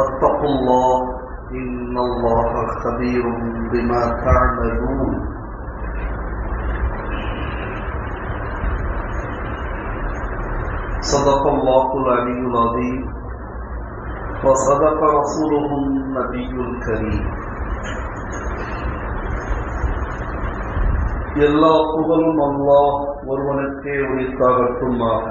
فاتقوا الله إن الله خبير بما تعملون صدق الله العلي العظيم وصدق رسوله النبي الكريم எல்லா புகழும் அல்லாஹ் ஒருவனுக்கே உரித்தாகட்டுமாக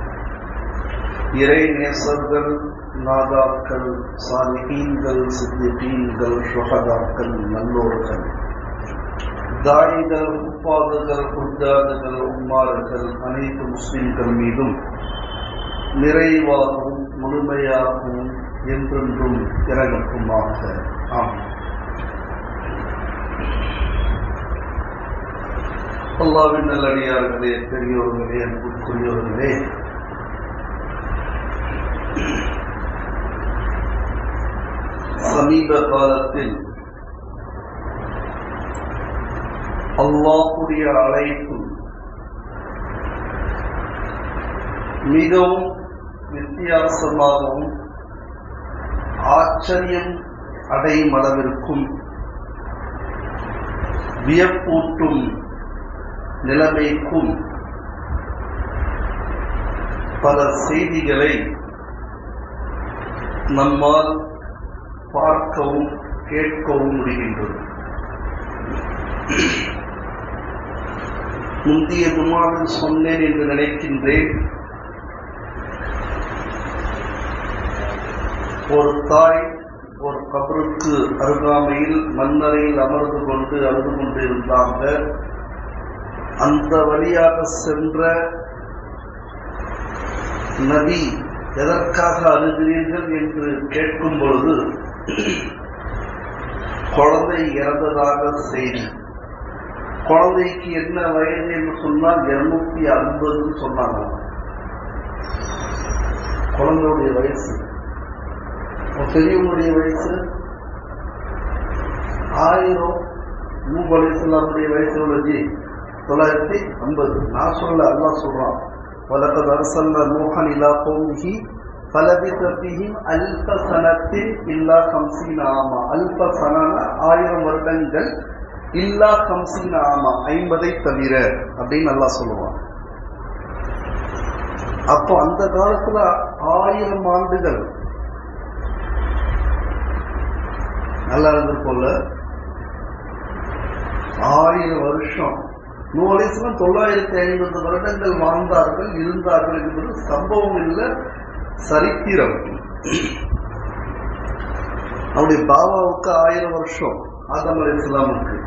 இறை நேசர்கள் நாதாக்கள் சாலிஹீன்கள் சித்திகீன்கள் சுகதாக்கள் நல்லோர்கள். தாயிகள் உப்பாதுகள் குர்தாதுகள் உம்மாறுகள் அனைத்து முஸ்லிம்கள் மீதும் நிறைவாகவும் முழுமையாகவும் என்றென்றும் இறங்கக்குமாக ஆமாம் அல்லாவின் நல்லடியார்களே பெரியோர்களே அன்புக்குரியவர்களே சமீப காலத்தில் அல்லாஹுடைய அழைப்பு மிகவும் வித்தியாசமாகவும் ஆச்சரியம் அடையும் அளவிற்கும் வியப்பூட்டும் நிலைமைக்கும் பல செய்திகளை நம்மால் பார்க்கவும் கேட்கவும் முடிகின்றது. முந்தைய துமாவில் சொன்னேன் என்று நினைக்கின்றேன். ஒரு தாய் ஒரு கபருக்கு அருகாமையில் மன்னரையில் அமர்ந்து கொண்டு அழுது கொண்டிருந்தாங்க. அந்த வழியாக சென்ற நபி எதற்காக அழுகிறீர்கள் என்று கேட்கும் பொழுது குழந்தை இறந்ததாக செய்தி. குழந்தைக்கு என்ன வயது என்று சொன்னால் இருநூத்தி ஐம்பதுன்னு சொன்னாங்க. குழந்தையுடைய வயசு. பெரியவங்களுடைய வயசு? ஆயிரம். நூறு அலிஸ்லாமுடைய வயசு எவ்வளவு தொள்ளாயிரத்தி ஐம்பது நான் சொல்ல அல்லா சொல்றான். வளர்த்த அரசல்ல நூஹன் இலா போகி அல்ப சனத்தில் இல்லா கம்சீன் ஆமா அல்ப சனன ஆயிரம் வருடங்கள் இல்லா கம்சீன் ஆமா ஐம்பதை தவிர அப்படின்னு நல்லா சொல்லுவான். அப்போ அந்த காலத்துல ஆயிரம் ஆண்டுகள். நல்லா இருந்திருக்கும்ல ஆயிரம் வருஷம். நூலேசனம் தொள்ளாயிரத்தி ஐம்பது வருடங்கள் வாழ்ந்தார்கள் இருந்தார்கள் என்பது சம்பவம் இல்லை சரித்திரம். அவருடைய பாபாவுக்கு ஆயிரம் வருஷம் ஆதம் அலி இஸ்லாமுக்கு.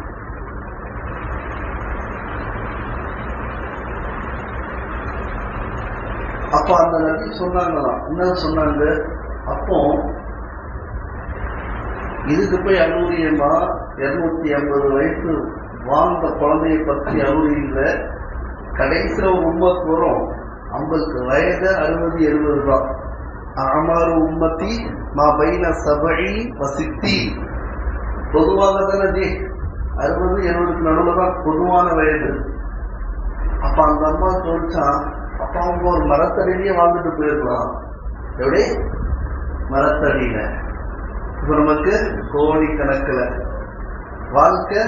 அப்ப அந்த நபி சொன்னாங்களாம் என்ன சொன்னாங்க? அப்போ இதுக்கு போய் அனுமதியமா இருநூத்தி ஐம்பது வயசு வாழ்ந்த குழந்தைய பற்றி அனுமதியில கடைசியில் ஒரு உம்மத்து வரும் வயது அறுபது எழுபது தான் ஆமாறு உம்மத்தி மா பைன சபை வசித்தி. பொதுவாக தானே ஜி? அறுபது எழுபதுக்கு நடுவில் தான் பொதுவான வயது. அப்ப அந்த அம்மா சொல்லிச்சா அப்பா அவங்க ஒரு மரத்தடியிலேயே வாழ்ந்துட்டு போயிருக்கலாம். எப்படி? மரத்தடியில. இப்ப நமக்கு கோடி கணக்கில் வாழ்க்கை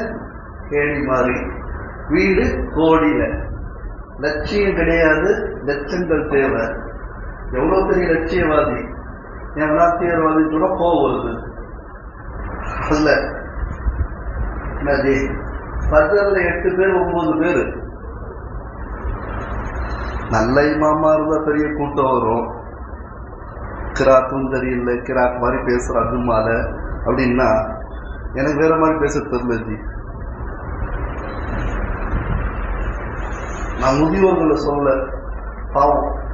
கேடி மாறி. வீடு கோடியில. லட்சியம் கிடையாது லட்சங்கள் தேவை. எவ்வளவு பெரிய லட்சியவாதி? என் விளாத்தியர்வாதி கூட கோவம் வருது. அல்ல என்னது பஜர்ல எட்டு பேர் ஒன்பது பேர். நல்ல இமாமா இருந்தா பெரிய கூட்டம் வரும். கிராத்தும் தெரியல கிராக் மாதிரி பேசுற அதுமால அப்படின்னா எனக்கு வேற மாதிரி பேச தெரியல ஜி. நான் முதியோர்களை சொல்ல பாவம்.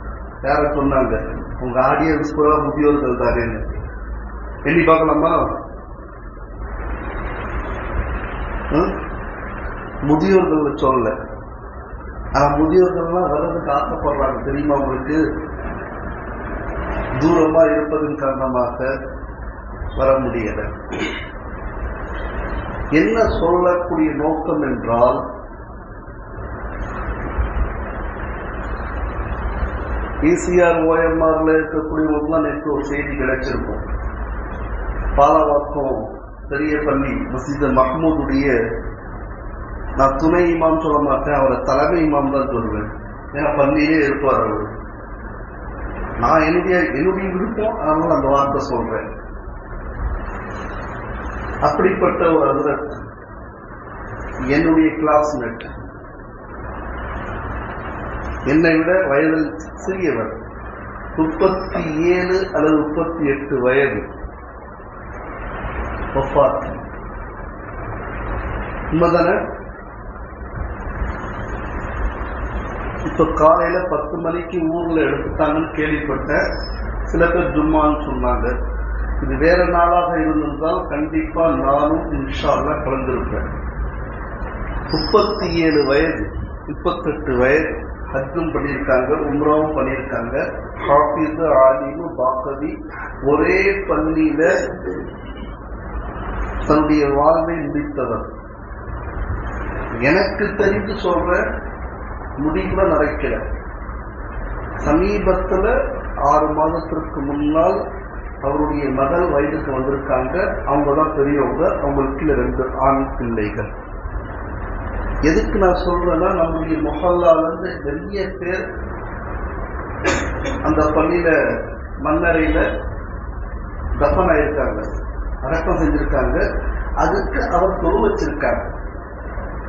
யார சொன்னாங்க உங்க ஆடியன்ஸ் கூட முதியோர்கள் தானே எண்ணி பார்க்கலாமா? முதியோர்கள் சொல்லல. ஆனா முதியோர்கள்லாம் வர்றதுக்கு ஆசைப்படுறாங்க தெரியுமா உங்களுக்கு? தூரமா இருப்பதன் காரணமாக வர முடியல. என்ன சொல்லக்கூடிய நோக்கம் என்றால் பிசிஆர் ஓஎம்ஆர்ல இருக்கக்கூடியவங்களுக்குலாம் நேற்று ஒரு செய்தி கிடைச்சிருக்கும். பாலாவாக்கம் பெரிய பள்ளி மசித மஹமூதுடைய நான் துணை இமாம் சொல்ல மாட்டேன் அவரை தலைமை இமாம் தான் சொல்லுவேன் ஏன்னா பள்ளியிலே இருப்பார் அவர். நான் என்னுடைய என்னுடைய விருப்பம் அதனால அந்த வார்த்தை சொல்றேன். அப்படிப்பட்ட ஒரு அதிரத் என்னுடைய கிளாஸ்மேட் என்னை விட வயதில் சிறியவர். முப்பத்தி ஏழு அல்லது முப்பத்தி எட்டு வயது. உண்மைதானே? இப்ப காலையில பத்து மணிக்கு ஊர்ல எடுத்துட்டாங்கன்னு கேள்விப்பட்டேன். சில பேர் ஜும்மான்னு சொன்னாங்க. இது வேற நாளாக இருந்திருந்தால் கண்டிப்பா நானும் இன்ஷால்லா கலந்திருப்பேன். முப்பத்தி ஏழு வயது முப்பத்தெட்டு வயது. ஹஜ்ஜும் பண்ணியிருக்காங்க உம்ராவும் பண்ணியிருக்காங்க. ஹாஃபிஸ் ஆலிமு பாக்கவி ஒரே பள்ளியில தன்னுடைய வாழ்வை முடித்தவர். எனக்கு தெரிந்து சொல்ற முடிவுல நடக்கல சமீபத்துல ஆறு மாதத்திற்கு முன்னால் அவருடைய மகள் வயதுக்கு வந்திருக்காங்க. அவங்க தான் பெரியவங்க அவங்களுக்கு ரெண்டு ஆண் பிள்ளைகள். எதுக்கு நான் சொல்றேன்னா நம்முடைய மொஹல்லால இருந்து நிறைய பேர் அந்த பள்ளியில மண்ணறையில தப்பன் ஆயிருக்காங்க. அடக்கம் செஞ்சிருக்காங்க. அதுக்கு அவர் தொழு வச்சிருக்காங்க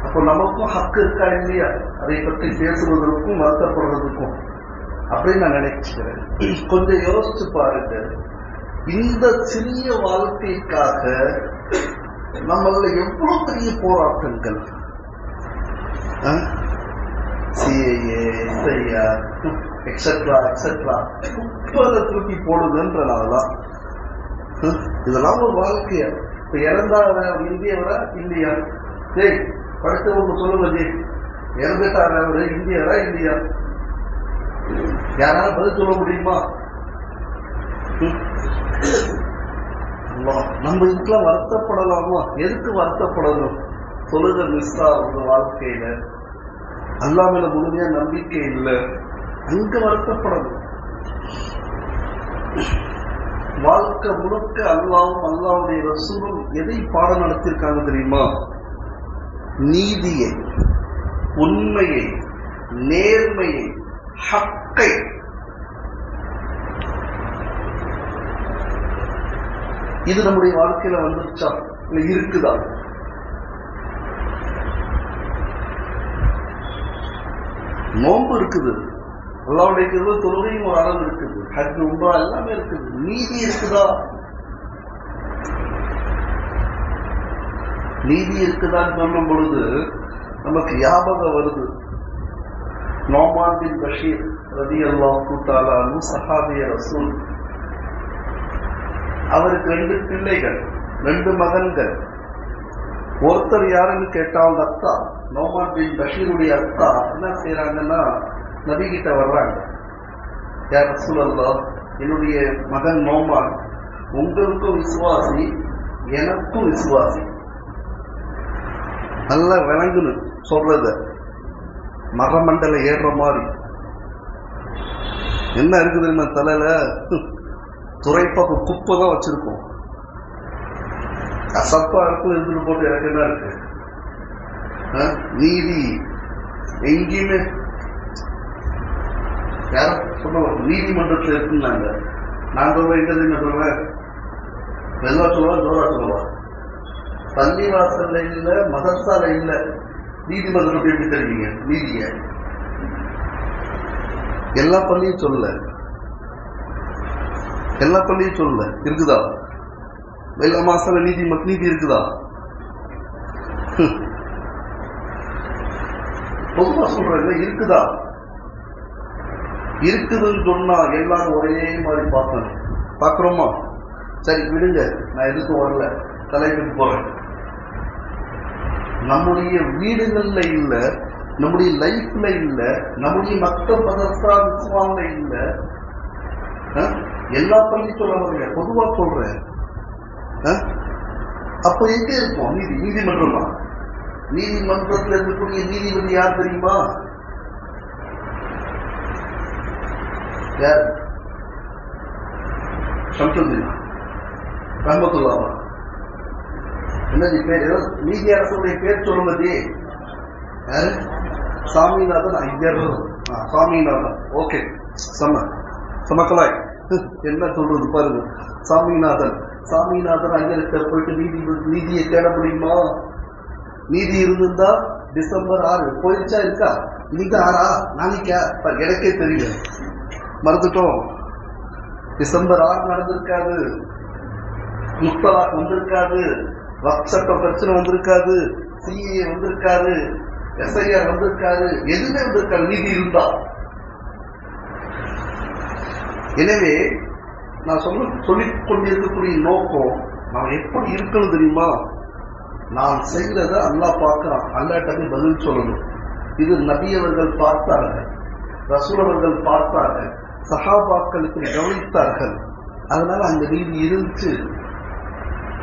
அப்போ நமக்கும் ஹக்கு இருக்கா இல்லையா? அதை பற்றி பேசுவதற்கும் வருத்தப்படுறதுக்கும். அப்படின்னு நான் நினைச்சுக்கிறேன். கொஞ்சம் யோசிச்சு பாருங்க. இந்த சிறிய வாழ்க்கைக்காக நம்மள எவ்வளவு பெரிய போராட்டங்கள்? சிஏஏ எஸ்ஐஆர் எக்ஸெட்ரா எக்ஸெட்ரா குப்பதை தூக்கி போடுதுன்றனாலதான் ஹம், இதெல்லாம் ஒரு வாழ்க்கையா. இப்ப இறந்தா இந்தியவரா இல்லையா டேய் படுத்தவங்க சொல்லுங்க ஜி. இறந்துட்டாரு அவரு இந்தியரா இல்லையா யாராலும் பதில் சொல்ல முடியுமா? நம்ம இதுக்கெல்லாம் வருத்தப்படலாமா? எதுக்கு வருத்தப்படணும்? தொழுக மிஸ் ஆகுது வாழ்க்கையில. அல்லா மேல முழுமையா நம்பிக்கை இல்லை. அங்க வருத்தப்படணும். வாழ்க்கை முழுக்க அல்லாவும் அல்லாவுடைய ரசூலும் எதை பாடம் நடத்தியிருக்காங்க தெரியுமா? நீதியை உண்மையை நேர்மையை ஹக்கை. இது நம்முடைய வாழ்க்கையில வந்துருச்சா? இல்ல இருக்குதா? நோன்பு இருக்குது. அல்லாவுடைய கிருபை தொழுகையும் ஒரு அளவு இருக்குது. ஹஜ் உம்பா எல்லாமே இருக்குது. நீதி இருக்குதா? நீதி இருக்குதான்னு சொல்லும் பொழுது நமக்கு ஞாபகம் வருது. நோமான் பின் பஷீர் ரதி அல்லாஹ் கூட்டாளானு சஹாபிய ரசூல். அவருக்கு ரெண்டு பிள்ளைகள் ரெண்டு மகன்கள். ஒருத்தர் யாருன்னு கேட்டா அவங்க அத்தா. நோமான் பின் பஷீருடைய அத்தா என்ன செய்யறாங்கன்னா நபி கிட்ட வர்றாங்க. யார் ரசூல் என்னுடைய மகன் நோமான் உங்களுக்கும் விசுவாசி எனக்கும் விசுவாசி. நல்லா விளங்குன்னு சொல்றத மரமண்டல ஏறுற மாதிரி. என்ன இருக்குது நம்ம தலையில? துறைப்பாக்கு குப்பை தான் வச்சிருக்கோம். அசப்பா இருக்கும் இருந்துட்டு போட்டு எனக்கு என்ன இருக்கு? நீதி. எங்கேயுமே யாரும் சொல்லுவோம் நீதிமன்றத்தில் இருக்குன்னாங்க. நான் சொல்ல எங்க என்ன சொல்றேன்? மெதுவா சொல்லுவா ஜோரா சொல்லுவா. பள்ளிவாசல்ல இல்ல மதர்சால இல்ல. நீதிமன்றம் எப்படி தெரிவிங்க நீதிய. எல்லா பள்ளியும் சொல்ல எல்லா பள்ளியும் சொல்ல இருக்குதா? வெள்ள மாசத்துல நீதி நீதி இருக்குதா? பொதுவா சொல்றேன் இருக்குதா? இருக்குதுன்னு சொன்னா எல்லாரும் ஒரே மாதிரி பார்க்கணும். பார்க்குறோமா? சரி விடுங்க. நான் எதுக்கும் வரல. தலைப்புக்கு போறேன். நம்முடைய வீடுகள்ல இல்ல நம்முடைய லைஃப்ல இல்ல நம்முடைய மத்த மதஸ்தா விசுவான்ல இல்ல. எல்லா பள்ளி சொல்ல வரல பொதுவா சொல்றேன். அப்ப எங்க இருக்கும்? நீதி தான் நீதிமன்றத்தில் இருக்கக்கூடிய நீதிபதி யார் தெரியுமா? யார்? சம்சுதீன் ரஹமத்துல்லாமா என்னது பேர்? நீதி அரசுடைய பேர் சொல்லுவது சாமிநாதன் ஐயர். சாமிநாதன். ஓகே. சம. சமக்கலாய். என்ன சொல்றது பாருங்க. சாமிநாதன். சாமிநாதன் ஐயர்கிட்ட போயிட்டு நீதி நீதியை தேட முடியுமா? நீதி இருந்திருந்தா டிசம்பர் ஆறு. போயிடுச்சா இருக்கா? இன்னைக்கு ஆறா? நாளைக்கா? பாரு, எனக்கே தெரியல. மறந்துட்டோம். டிசம்பர் ஆறு நடந்திருக்காது. முத்தலாக் வந்திருக்காது. வக் பிரச்சனை வந்திருக்காது. சிஏ வந்திருக்காரு. எஸ்ஐஆர் வந்திருக்காரு. எதுவுமே வந்திருக்காரு நீதி இருந்தா. எனவே நான் சொல்ல சொல்லிக் கொண்டிருக்கக்கூடிய நோக்கம் நான் எப்படி இருக்கணும் தெரியுமா? நான் செய்கிறத அல்லாஹ் பார்க்கிறான். அல்லாட்ட போய் பதில் சொல்லணும். இது நபியவர்கள் பார்த்தார்கள் ரசூலவர்கள் பார்த்தார்கள் சகாபாக்களுக்கு கவனித்தார்கள். அதனால அந்த நீதி இருந்துச்சு.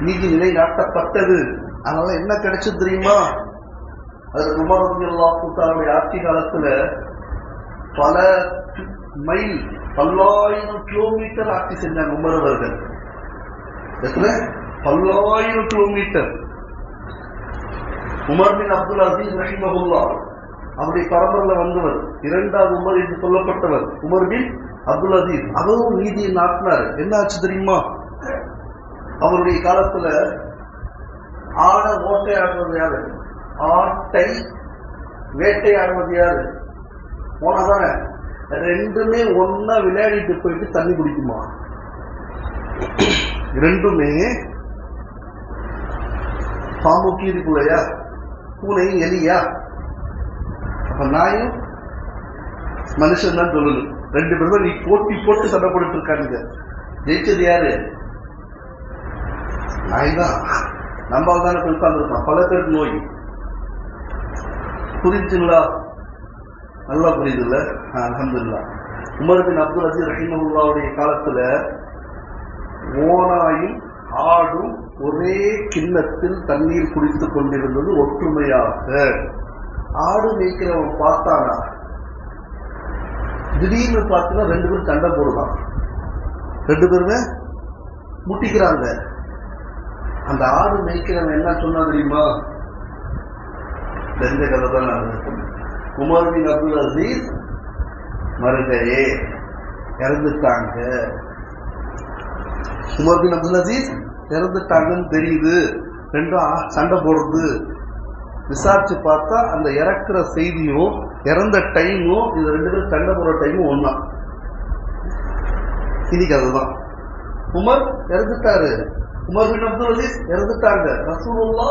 நீதி நிலைநாட்டப்பட்டது. அதனால என்ன கிடைச்சது தெரியுமா? அதற்கு உமர் ரலியல்லாஹு ஆட்சி காலத்துல பல மைல் பல்லாயிரம் கிலோமீட்டர் ஆட்சி செஞ்சாங்க உமரவர்கள் பல்லாயிரம் kilometre Umar bin Abdul Aziz ரஹிமஹுல்லா. அவருடைய பரம்பரில் வந்தவர் இரண்டாவது உமர் என்று சொல்லப்பட்டவர் உமர் பின் அப்துல் அசீஸ். அவரும் நீதியை நாட்டினார். என்ன ஆச்சு தெரியுமா? அவருடைய காலத்துல ஆட ஓட்டையாடுவது யாரு? ஆட்டை வேட்டையாடுவது யாரு? போனதானே ரெண்டுமே ஒன்னா விளையாடிட்டு போயிட்டு தண்ணி குடிக்குமா? ரெண்டுமே பாம்பு கீரிக்குள்ளையா? பூனையும் எலியா? அப்ப நாயும் மனுஷன் தான் சொல்லணும். ரெண்டு பேரும் நீ போட்டி போட்டு சண்டை போட்டு இருக்காங்க ஜெயிச்சது யாரு? நாய் தான் நம்ம தானே போய் உட்கார்ந்துருக்கோம் பல பேர் நோய். புரிஞ்சுங்களா? நல்லா புரியுது இல்ல அலமதுல்லா உமர் பின் அப்துல் அசீர் ரஹிமுல்லாவுடைய காலத்துல ஓனாயும் ஆடும் ஒரே கிண்ணத்தில் தண்ணீர் குடித்துக் கொண்டிருந்தது ஒற்றுமையாக. ஆடு மேய்க்கிறவன் பார்த்தானா? திடீர்னு பார்த்தா ரெண்டு பேரும் சண்டை போடுவான் ரெண்டு பேருமே முட்டிக்கிறாங்க. அந்த ஆடு மேய்க்கிறவன் என்ன சொன்னா தெரியுமா? தெரிஞ்ச கதை தான் நான் குமார் பின் அப்துல் அசீஸ் மருகையே இறந்துட்டாங்க. உமர் பின் அப்துல் அசீஸ் இறந்துட்டாங்கன்னு தெரியுது. ரெண்டும் சண்டை போடுறது. விசாரிச்சு பார்த்தா அந்த இறக்குற செய்தியும் இறந்த டைமும் இது ரெண்டு பேரும் சண்டை போடுற டைமும் ஒன்றா இன்னைக்கு அதுதான். உமர் இறந்துட்டாரு. உமர் பின் அப்துல் அசீஸ் இறந்துட்டாங்க. ரசூலுல்லா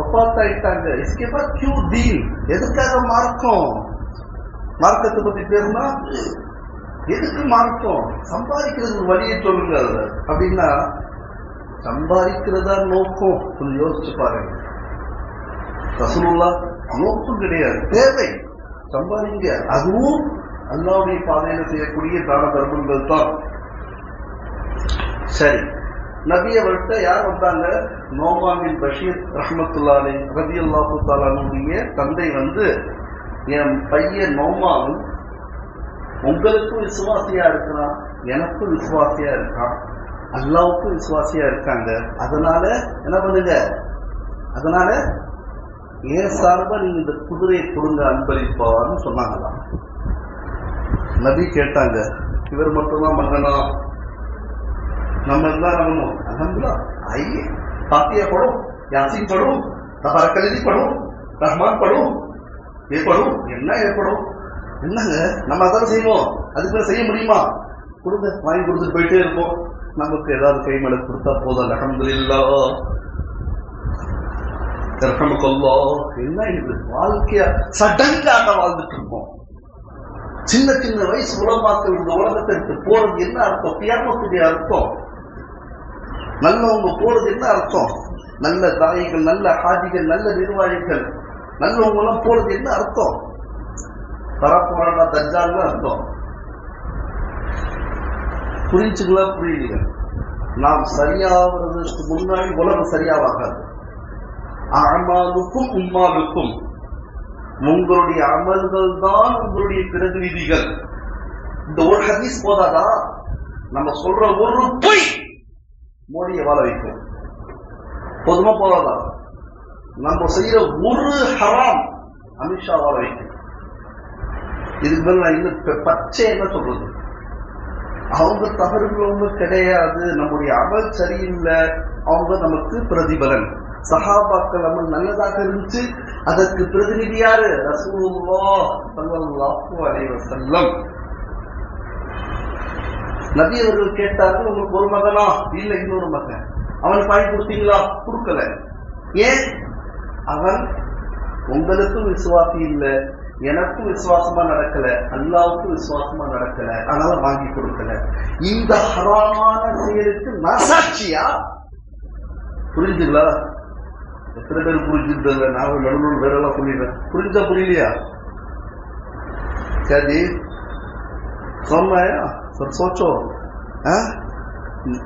ஒப்பாத்தாயிட்டாங்க. இஸ்கேபா கியூ தீன். எதுக்காக மார்க்கம்? மார்க்கத்தை பத்தி பேருனா எதுக்கு மார்க்கம் சம்பாதிக்கிறது ஒரு வழியை சொல்லுங்க அப்படின்னா சம்பாதிக்கிறதா நோக்கம்? கொஞ்சம் யோசிச்சு பாருங்க. ரசூலுல்லா நோக்கம் கிடையாது. தேவை. சம்பாதிங்க. அதுவும் அல்லாவுடைய பாதையில செய்யக்கூடிய தான தர்மங்கள் தான். சரி. நபி அவர்கிட்ட யார் வந்தாங்க? நோமாமின் பஷீர் ரஹமத்துல்லாலே ரதி அல்லாஹு தாலானுடைய தந்தை வந்து என் பையன் நோமாவும் உங்களுக்கும் விசுவாசியா இருக்கலாம் எனக்கும் விசுவாசியா இருக்கான் அல்லாவுக்கும் விசுவாசியா இருக்காங்க. அதனால என்ன பண்ணுங்க? அதனால ஏ சார்பா நீங்க இந்த குதிரையை கொடுங்க அன்பளிப்பான்னு சொன்னாங்களாம். நபி கேட்டாங்க இவர் மட்டும்தான் மகனா நம்ம தான் ஆகணும் அலமதுல்லா ஐயே பாத்தியா படும் யாசின் படும் தபரக்கலி படும் ரஹ்மான் படும் ஏற்படும் என்ன ஏற்படும்? என்னங்க? நம்ம அதான் செய்வோம். அதுக்கு செய்ய முடியுமா? கொடுங்க. வாங்கி கொடுத்துட்டு போயிட்டே இருப்போம். நமக்கு ஏதாவது கை மேல கொடுத்தா போதும். அலமதுல்லா ரஹமக்கல்லா என்ன இது? வாழ்க்கையா? சடங்காக வாழ்ந்துட்டு இருக்கோம் சின்ன சின்ன வயசு உலமாக்கள் இந்த உலகத்தை போறது என்ன அர்த்தம்? தியாகத்துடைய அர்த்தம். நல்லவங்க போறது என்ன அர்த்தம்? நல்ல தாயிகள் நல்ல ஹாஜிகள் நல்ல நிர்வாகிகள். நல்லவங்க எல்லாம் போறது என்ன அர்த்தம்? வரப்போறா தஜ்ஜால்னு அர்த்தம். புரிஞ்சுங்களா புரியலையா. நாம் சரியாவதற்கு முன்னாடி உலகம் சரியாவாகாது. அமலுக்கும் உம்மாவுக்கும் உங்களுடைய அமல்கள் தான் உங்களுடைய பிரதிநிதிகள். இந்த ஒரு ஹதீஸ் போதாதா? நம்ம சொல்ற ஒரு பொய் மோடியை வாழ வைக்கும். பொதுமா போதாதா? நம்ம செய்யற ஒரு ஹராம் அமித்ஷா வாழ வைக்கும். இதுக்கு மேல நான் இன்னும் பச்சை என்ன சொல்றது? அவங்க தவறுகள் ஒன்றும் கிடையாது. நம்முடைய அமல் சரியில்லை. அவங்க நமக்கு பிரதிபலன். சஹாபாக்கள் அமல் நல்லதாக இருந்துச்சு. அதற்கு பிரதிநிதி யாரு? ரசூலுல்லா ஸல்லல்லாஹு அலைஹி வஸல்லம். நபி அவர்கள் கேட்டார்கள் உங்களுக்கு ஒரு மகனா? இல்ல இன்னொரு மகன். அவன் பாய் கொடுத்தீங்களா? கொடுக்கல. ஏன்? அவன் உங்களுக்கும் விசுவாசி இல்ல. எனக்கும் விசுவாசமா நடக்கல அல்லாவுக்கும் விசுவாசமா நடக்கல அதனால வாங்கி கொடுக்கல. இந்த ஹராமான செயலுக்கு நான் புரிஞ்சுங்களா? எத்தனை பேர் புரிஞ்சுட்டு நான் நடுநூறு பேரெல்லாம் புரியுறேன் புரிஞ்சா புரியலையா? சரி. சொன்னாயா சரி சோச்சோ? ஆ?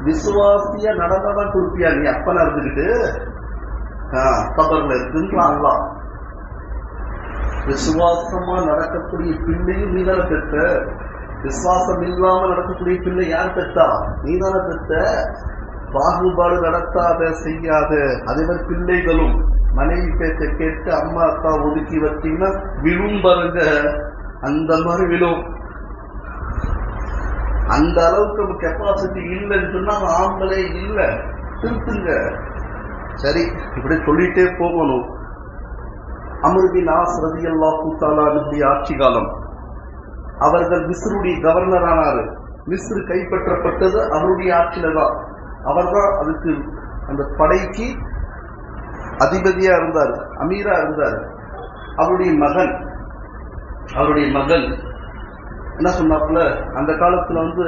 விசுவாசியா நடந்தாதான் குறிப்பியா நீ அப்பனா இருந்துகிட்டு ஆ, கபர்ல இருக்குன்றாங்களா விசுவாசமா நடக்கக்கூடிய பிள்ளையும் நீதான பெற்ற? விசுவாசம் இல்லாம நடக்கக்கூடிய பிள்ளை யார் பெற்றா? நீதான பெற்ற? பாகுபாடு நடத்தாத செய்யாத அதே மாதிரி பிள்ளைகளும் மனைவி பேச்ச கேட்டு அம்மா அப்பா ஒதுக்கி வச்சீங்கன்னா விழும் பாருங்க. அந்த மாதிரி விழும். அந்த அளவுக்கு நம்ம கெப்பாசிட்டி இல்லைன்னு சொன்னா ஆம்பளே இல்லை. திருத்துங்க. சரி இப்படி சொல்லிட்டே போகணும். அமருபின் ஆஸ் ரதி அல்லாஹூத்தாலானுடைய ஆட்சி காலம். அவர்கள் மிஸ்ருடைய கவர்னர் ஆனாரு. மிஸ்ரு கைப்பற்றப்பட்டது அவருடைய ஆட்சியில தான். அவர் தான் அதுக்கு அந்த படைக்கு அதிபதியா இருந்தார் அமீரா இருந்தார். அவருடைய மகன் அவருடைய மகன் என்ன சொன்னாப்புல? அந்த காலத்துல வந்து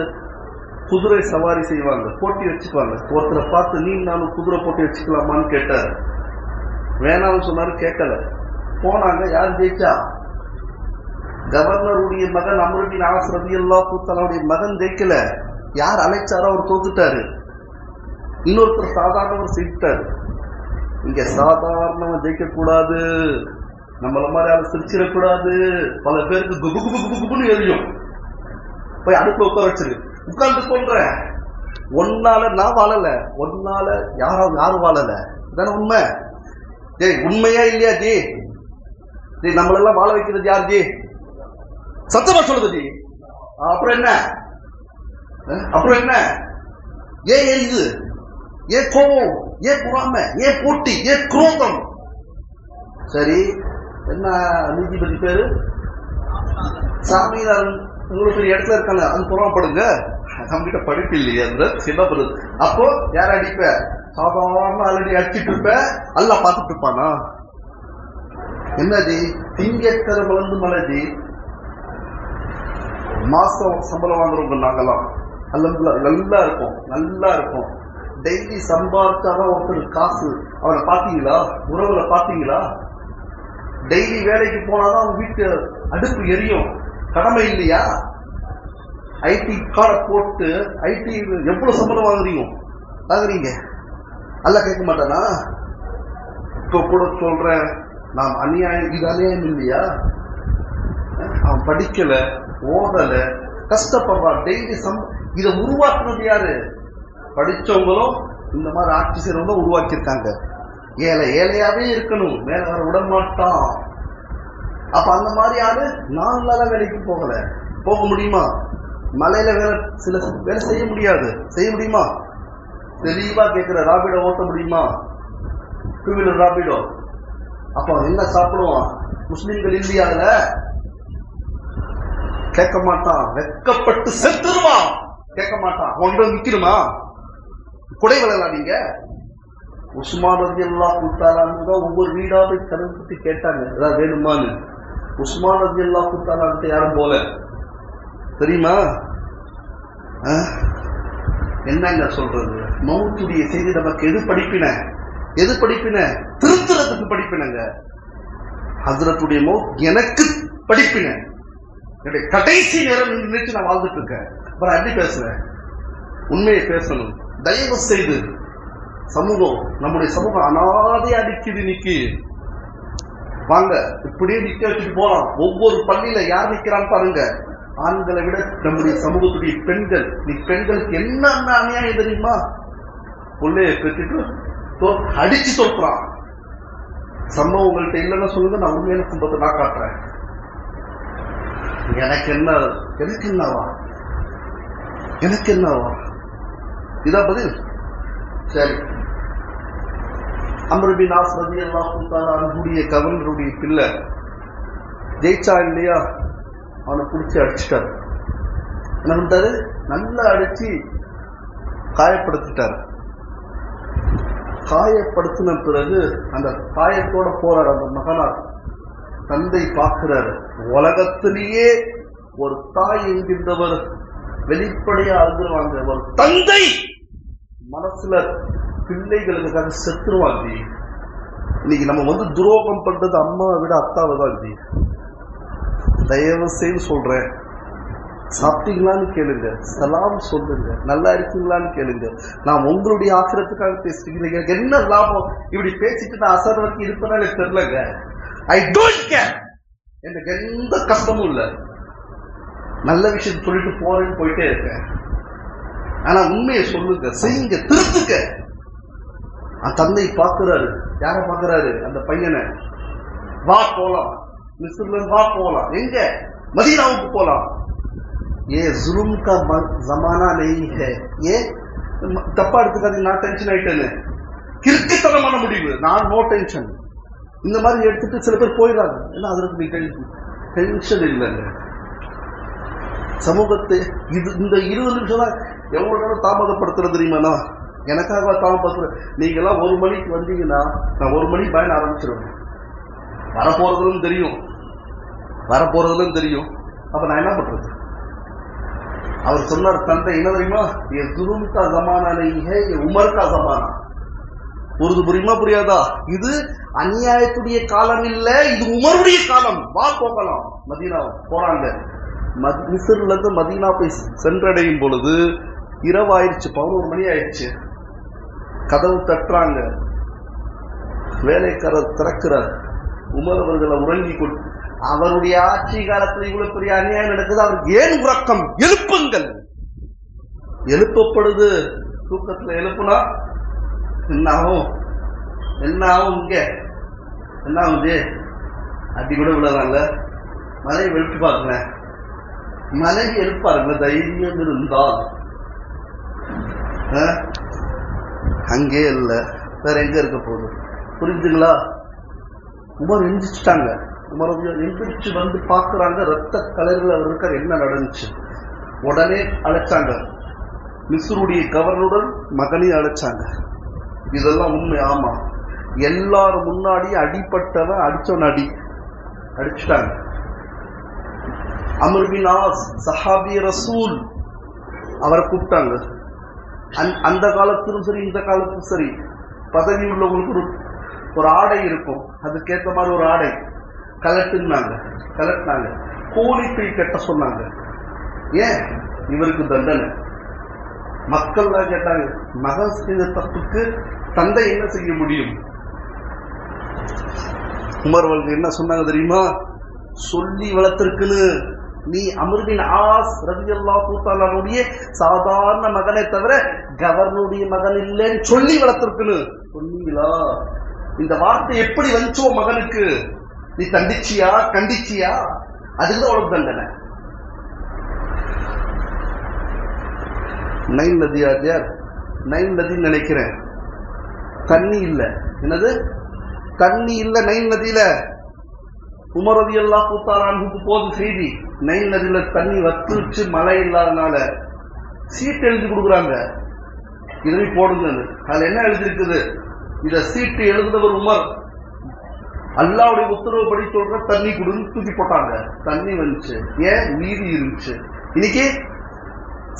குதிரை சவாரி செய்வாங்க போட்டி வச்சுக்குவாங்க. ஒருத்தரை பார்த்து நீ நானும் குதிரை போட்டி வச்சுக்கலாமான்னு கேட்டார். வேணாம்னு சொன்னாரு கேட்கல. போனாங்க யார் ஜெயிச்சா? கவர்னருடைய மகன் அமருடின் ரவி அல்லா கூத்தனுடைய மகன் ஜெயிக்கல. யார் அழைச்சாரோ அவர் தோத்துட்டாரு. இன்னொருத்தர் சாதாரணவர் ஜெயிச்சிட்டாரு இங்க சாதாரணவன் ஜெயிக்க கூடாது நம்மள மாதிரி ஆளு சிரிச்சிடக்கூடாது. பல பேருக்கு குபு குபு குபு குபுன்னு எரியும். போய் அடுப்பு உட்கார வச்சிரு. உட்கார்ந்து கொள்ற ஒன்னால நான் வாழல. ஒன்னால யாரும் யாரும் வாழல. இதான உண்மை? ஜெய் உண்மையா இல்லையா ஜி நம்மளெல்லாம் வாழ வைக்கிறது யார் ஜி? சத்தமா சொல்லுது ஜி. அப்புறம் என்ன? அப்புறம் என்ன? ஏன் எரியுது ஏன் கோபம். ஏன் பொறாம. ஏன் போட்டி. ஏன் குரோதம். சரி என்ன நீதிபதி பேரு? சாமியார் உங்களுக்கு பெரிய இடத்துல இருக்காங்க. அது புறப்படுங்க நம்மகிட்ட படிப்பு இல்லையே. அந்த சின்ன பண்ணுது அப்போ யார அடிப்ப? சாதாரண ஆல்ரெடி அடிச்சிட்டு இருப்ப. அல்ல பார்த்துட்டு இருப்பானா? என்னது? திங்கக்கரை வளர்ந்து மலைஜி மாசம் சம்பளம் வாங்குறவங்க நாங்கெல்லாம். நல்லா இருக்கும் நல்லா இருக்கும் டெய்லி சம்பாதிச்சாதான் ஒருத்தர் காசு. அவனை பார்த்தீங்களா? உறவுல பார்த்தீங்களா? டெய்லி வேலைக்கு போனாதான் அவங்க வீட்டு அடுப்பு எரியும். கடமை இல்லையா? ஐடி கார்டை போட்டு ஐடி எவ்வளவு சம்பளம் வாங்குறீங்க? வாங்குறீங்க. அல்ல கேட்க மாட்டானா? இப்போ கூட சொல்றேன். நாம் அநியாயம் இது அநியாயம் இல்லையா? அவன் படிக்கல ஓதல கஷ்டப்படுறான் டெய்லி சம் இதை உருவாக்குனது யாரு? படிச்சவங்களும் இந்த மாதிரி ஆட்சி செய்றவங்க உருவாக்கியிருக்காங்க. ஏழை ஏழையாவே இருக்கணும் மேல வர விட மாட்டான் அப்ப அந்த மாதிரி யாரு நாங்களால வேலைக்கு போகல. போக முடியுமா? மலையில வேலை சில வேலை செய்ய முடியாது. செய்ய முடியுமா? தெளிவா கேட்கிற ராபிடோ ஓட்ட முடியுமா? Two wheeler Rapido? அப்ப என்ன சாப்பிடுவான் முஸ்லிம்கள் இல்லையா கேட்க மாட்டான். வெக்கப்பட்டு செத்துருவான். கேட்க மாட்டான். ஒன்று நிக்கணுமா? குடை விழலாம் நீங்க? உஸ்மான் ரவி அல்லா குத்தாலான்னு தான் ஒவ்வொரு வீடா போய் திறந்துட்டு கேட்டாங்க. ஏதாவது வேணுமான்னு. உஸ்மான் ரவி அல்லா குத்தாலான்ட்டு யாரும் போல. தெரியுமா? என்னங்க சொல்றது? மௌத்துடைய செய்தி நமக்கு எது படிப்பின? எது படிப்பின? ஹசரத்துக்கு படிப்பினங்க. ஹசரத்துடைய மௌத் எனக்கு படிப்பின. என்னுடைய கடைசி நேரம் நினைச்சு நான் வாழ்ந்துட்டு இருக்கேன் அப்புறம் அப்படி பேசுறேன் உண்மையை பேசணும். தயவு செய்து சமூகம் நம்முடைய சமூகம் அனாதையா நிக்குது இன்னைக்கு. வாங்க இப்படியே நிக்க வச்சுட்டு போலாம் ஒவ்வொரு பள்ளியில யார் நிக்கிறான்னு பாருங்க. ஆண்களை விட நம்முடைய சமூகத்துடைய பெண்கள் நீ பெண்களுக்கு என்ன அநியாயம் தெரியுமா? பிள்ளைய பெற்றுட்டு அடிச்சு தோற்றான் சம்பவம் உங்கள்கிட்ட இல்லைன்னா சொல்லுங்க நான் உண்மையான சம்பவத்தை நான் காட்டுறேன். எனக்கு என்ன எனக்கு என்னவா? எனக்கு என்னவா? இதா பதில்? சரி. அமருபின் ஆஸ்மதி எல்லாம் அன்புடைய கவர்னருடைய பிள்ளை ஜெயிச்சா இல்லையா? அவனை பிடிச்சி அடிச்சிட்டாரு. என்ன பண்ணிட்டாரு? நல்லா அடிச்சு காயப்படுத்திட்டாரு. காயப்படுத்தின பிறகு அந்த காயத்தோட போறார் அந்த மகனார் தந்தை பார்க்கிறார் உலகத்திலேயே ஒரு தாய் என்கின்றவர் வெளிப்படையா அழுதுருவாங்க ஒரு தந்தை! மனசுல பிள்ளைகளுக்காக செத்துருவாங்க இன்னைக்கு நம்ம வந்து துரோகம் பண்றது அம்மாவை விட அத்தாவை தான் தயவு செய்து சொல்றேன் சாப்பிட்டீங்களான்னு கேளுங்க. சலாம் சொல்லுங்க. நல்லா இருக்கீங்களான்னு கேளுங்க. நான் உங்களுடைய ஆக்கிரத்துக்காக பேசுறீங்க எனக்கு என்ன லாபம்? இப்படி பேசிட்டு நான் அசர் வரைக்கும் இருப்பேன்னு எனக்கு தெரியலங்க. ஐ டோன்ட் கேர் எனக்கு எந்த கஷ்டமும் இல்லை. நல்ல விஷயம் சொல்லிட்டு போறேன்னு போயிட்டே இருக்கேன். ஆனா உண்மையை சொல்லுங்க. செய்யுங்க. திருத்துக்க தந்தை பார்க்கிறாரு. யார பார்க்கிறாரு? அந்த பையனை. வா போலாம். மிஸ்ல வா போலாம். எங்க? மதீனாவுக்கு போலாம். ஏ ஜுலும் கா ம- ஜமானா நெய் ஹே ஏ தப்பா எடுத்துக்காதீங்க நான் டென்ஷன் ஆயிட்டேன்னு கிறுக்குத்தனமான முடிவு நான் நோ டென்ஷன் இந்த மாதிரி எடுத்துட்டு சில பேர் போயிடுறாங்க ஏன்னா அதற்கு நீ டென்ஷன் டென்ஷன் இல்லைங்க சமூகத்தை இது இந்த இருபது நிமிஷம் தான் எவ்வளவு நேரம் தாமதப்படுத்துறது தெரியுமாண்ணா எனக்காக தாமதப்படுத்துற நீங்கெல்லாம் ஒரு மணிக்கு வந்தீங்கன்னா நான் ஒரு மணி பயன் ஆரம்பிச்சிருவேன் வரப்போறதுலும் தெரியும் வரப்போறதுலும் தெரியும் அப்போ நான் என்ன பண்றது அவர் சொன்னார் தந்தை என்ன தெரியுமா? என் துரும் கா ஜமானா உமர்கா சமானா உமர் கா ஜமானா. உருது புரியுமா புரியாதா? இது அநியாயத்துடைய காலம் இல்ல இது உமருடைய காலம். வா போகலாம் மதீனா போறாங்க. மிசர்ல இருந்து மதீனா போய் சென்றடையும் பொழுது இரவாயிருச்சு பதினோரு மணி ஆயிடுச்சு. கதவு தட்டுறாங்க. வேலைக்காரர் திறக்கிறார். உமர் அவர்களை உறங்கி கொண்டு அவருடைய ஆட்சி காலத்தில் இவ்வளவு பெரிய அநியாயம் நடக்குது அவருக்கு ஏன் உறக்கம்? எழுப்புங்கள். எழுப்பப்படுது. தூக்கத்துல எழுப்புனா என்ன ஆகும்? என்ன ஆகும் இங்க? என்ன ஆகுது? அப்படி கூட விடலாம்ல மலையை எழுப்பி பாருங்க மலையை எழுப்பாருங்க தைரியம் இருந்தால். ஆ? அங்கே இல்லை. வேற எங்க இருக்க போகுது? புரிஞ்சுங்களா உமர் எந்திரிச்சிட்டாங்க மறுபடியும் எந்திரிச்சு வந்து பாக்குறாங்க ரத்த கலரில் அவர் இருக்கார் என்ன நடந்துச்சு? உடனே அழைச்சாங்க. மிஸ்ருடைய கவர்னருடன் மகனையும் அழைச்சாங்க. இதெல்லாம் உண்மை ஆமா. எல்லாரும் முன்னாடியும் அடிப்பட்டவன் அடித்தவன் அடி. அடிச்சுட்டாங்க. அமர் பின் ஆஸ் சஹாபி ரசூல் அவரை கூப்பிட்டாங்க. அந் அந்த காலத்திலும் சரி இந்த காலத்திலும் சரி பதவி உள்ளவங்களுக்கு ஒரு ஒரு ஆடை இருக்கும். அதுக்கேற்ற மாதிரி ஒரு ஆடை. கலட்டுனாங்க கலட்டினாங்க கோழிப்பை கட்ட சொன்னாங்க. ஏன்? இவருக்கு தண்டனை. மக்கள் தான் கேட்டாங்க. மகன் செய்த தப்புக்கு தந்தை என்ன செய்ய முடியும்? உமர் என்ன சொன்னாங்க தெரியுமா? சொல்லி வளர்த்திருக்குன்னு. நீ அமிர்தின் ஆஸ் ரவி அல்லா கூத்தாளனுடைய சாதாரண மகனை தவிர கவர்னருடைய மகன் இல்லைன்னு சொல்லி வளர்த்திருக்குன்னு. சொன்னீங்களா? இந்த வார்த்தை எப்படி வந்துச்சோ மகனுக்கு? நீ தண்டிச்சியா? கண்டிச்சியா? அதுக்குதான் உனக்கு தண்டனை. நைன் நதி நைன் நதின்னு நினைக்கிறேன். தண்ணி இல்ல. என்னது? தண்ணி இல்ல நைன் நதியில. உமரதி எல்லாம் கூத்தாரானுக்கு போது செய்தி நைன் நதியில தண்ணி வத்துச்சு மழை இல்லாதனால. சீட்டு எழுதி கொடுக்குறாங்க. எழுதி போடுங்க. அதுல என்ன எழுதியிருக்குது? இத சீட்டு எழுதுனவர் உமர். அல்லாவுடைய உத்தரவுப்படி சொல்ற தண்ணி கொடுன்னு தூக்கி போட்டாங்க. தண்ணி வந்துச்சு. ஏன்? நீதி இருந்துச்சு. இன்னைக்கு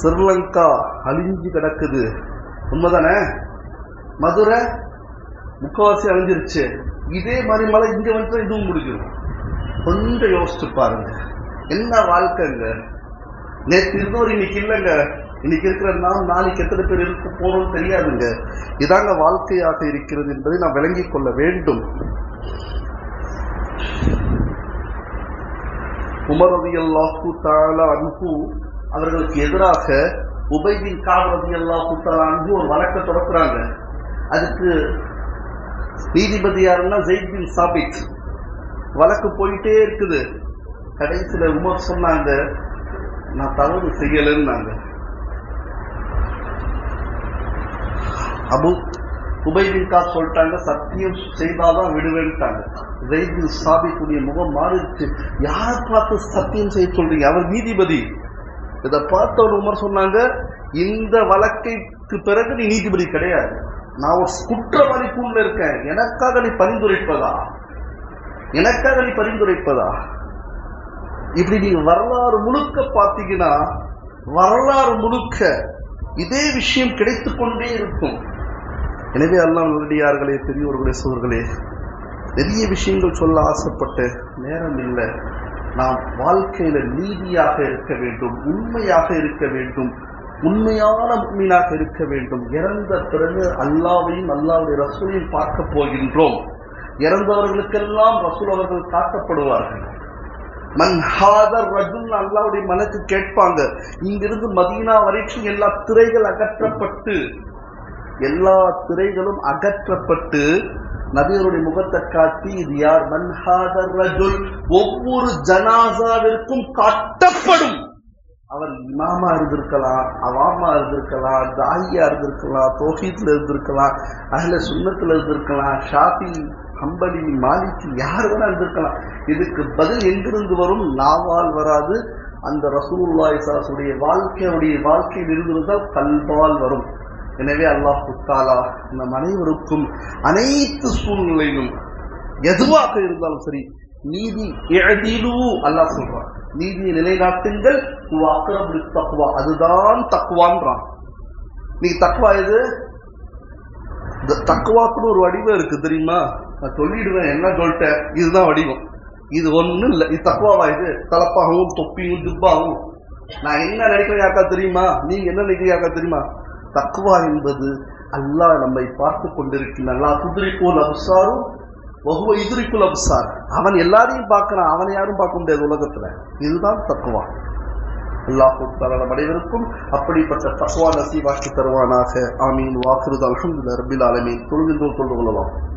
ஸ்ரீலங்கா அழிஞ்சு கிடக்குது. உண்மைதானே? மதுரை முக்கவாசி அழிஞ்சிருச்சு. இதே மாதிரி மழை இங்க வந்து இதுவும் முடிஞ்சிடும் கொஞ்சம் யோசிச்சு பாருங்க. என்ன வாழ்க்கைங்க? நேற்று இருந்தவர் இன்னைக்கு இல்லைங்க. இன்னைக்கு இருக்கிற நாம் நாளைக்கு எத்தனை பேர் இருக்க போறோம் தெரியாதுங்க. இதாங்க வாழ்க்கையாக இருக்கிறது என்பதை நாம் விளங்கிக் கொள்ள வேண்டும். உமர் ரதியல்லாஹு தாலா அன்பு அவர்களுக்கு எதிராக உபைபின் காப் ரதியல்லாஹு தாலா அன்பு ஒரு வழக்கை தொடக்குறாங்க. அதுக்கு நீதிபதி யாருன்னா ஜெயித் பின் சாபித். வழக்கு போயிட்டே இருக்குது. கடைசியில் உமர் சொன்னாங்க நான் தவறு செய்யலைன்னாங்க. அபு உபைபின் காப் சொல்லிட்டாங்க சத்தியம் செய்தாதான் விடுவேன்ட்டாங்க. ஜெயித் சாபிக்குடைய முகம் மாறிடுச்சு. யாரை பார்த்து சத்தியம் செய்ய சொல்றீங்க? அவர் நீதிபதி. இதை பார்த்த ஒரு உமர் சொன்னாங்க இந்த வழக்கைக்கு பிறகு நீ நீதிபதி கிடையாது. நான் ஒரு குற்றவாளி கூண்ல இருக்கேன். எனக்காக நீ பரிந்துரைப்பதா? எனக்காக நீ பரிந்துரைப்பதா? இப்படி நீ வரலாறு முழுக்க பார்த்தீங்கன்னா வரலாறு முழுக்க இதே விஷயம் கிடைத்து கொண்டே இருக்கும். எனவே அல்லாஹ் நல்லடியார்களே பெரியோர்களே சோர்களே நிறைய விஷயங்கள் சொல்ல ஆசைப்பட்ட நேரம் இல்லை. நாம் வாழ்க்கையில நீதியாக இருக்க வேண்டும் உண்மையாக இருக்க வேண்டும் உண்மையான மீனாக இருக்க வேண்டும். இறந்த பிறகு அல்லாவையும் அல்லாவுடைய ரசூலையும் பார்க்க போகின்றோம். இறந்தவர்களுக்கெல்லாம் ரசூல் அவர்கள் காட்டப்படுவார்கள். மன்ஹாதர் ரஜுல் அல்லாவுடைய மனக்கு கேட்பாங்க. இங்கிருந்து மதீனா வரைக்கும் எல்லா திரைகள் அகற்றப்பட்டு எல்லா திரைகளும் அகற்றப்பட்டு நபியருடைய முகத்தை காட்டி இது யார்? மன்ஹாதர் ரஜுல். ஒவ்வொரு ஜனாசாவிற்கும் காட்டப்படும். அவர் இமாமா இருந்திருக்கலாம் அவாமா இருந்திருக்கலாம் தாயியா இருந்திருக்கலாம் தோஹீத்ல இருந்திருக்கலாம் அஹ்ல சுண்ணத்துல இருந்திருக்கலாம் ஷாபி ஹம்பலி மாலிக்கு யார் வேணா இருந்திருக்கலாம். இதுக்கு பதில் எங்கிருந்து வரும்? நாவால் வராது. அந்த ரசூல்லாய் சாசுடைய வாழ்க்கையுடைய வாழ்க்கையில் இருந்திருந்தால் கல்வால் வரும். எனவே அல்லாஹ் தாலா நம் அனைவருக்கும் அனைத்து சூழ்நிலையிலும் எதுவாக இருந்தாலும் சரி நீதி எழுதிலு அல்லாஹ் சொல்றான். நீதியை நிலைநாட்டுங்கள் தக்குவா அதுதான் தக்குவான்றான் நீங்க தக்குவா எது? இந்த தக்குவாக்குன்னு ஒரு வடிவம் இருக்கு தெரியுமா? நான் சொல்லிடுவேன் என்ன சொல்லிட்டேன்? இதுதான் வடிவம். இது ஒன்றும் இல்லை. இது தக்குவாவா இது? தலப்பாகவும் தொப்பியும் துப்பாகவும் நான் என்ன நினைக்கிறேன் யாருக்கா தெரியுமா? நீங்க என்ன நினைக்கிறீங்க யாருக்கா தெரியுமா? தக்குவா என்பது அல்லாஹ் நம்மை பார்த்து கொண்டிருக்கிறான் குதிரைக்குள் அபுசாரும் வகுவ இதுரிக்குள் அபுசார் அவன் எல்லாரையும் பார்க்கிறான் அவனை யாரும் பார்க்க முடியாது உலகத்துல. இதுதான் தக்குவா அல்லாஹூ தலனம் அனைவருக்கும் அப்படிப்பட்ட தக்குவா நசீவாக்கி தருவானாக. ஆமீன். வாக்குறுது அலமது ரபில் ஆலமீன். தொழுகின்றோர் கொண்டு கொள்ளலாம்.